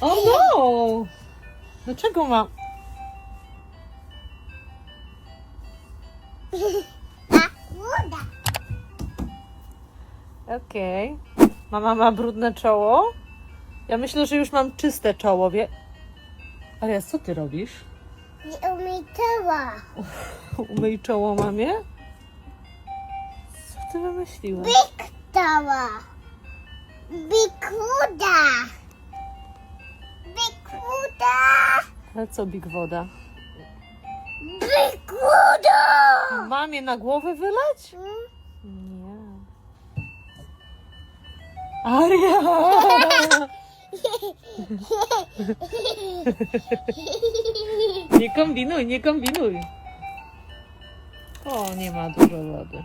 O no! Dlaczego ma? Woda. Okej. Mama ma brudne czoło? Ja myślę, że już mam czyste czoło, wie? Ale co ty robisz? Nie umytała. Umyj czoło mamie? Co ty wymyśliłaś? Biktała. Bikuda. Ale co big woda? Bikuda. Mamie na głowę wylać? Nie. Aria! Nie kombinuj, nie kombinuj. O, nie ma dużo wody.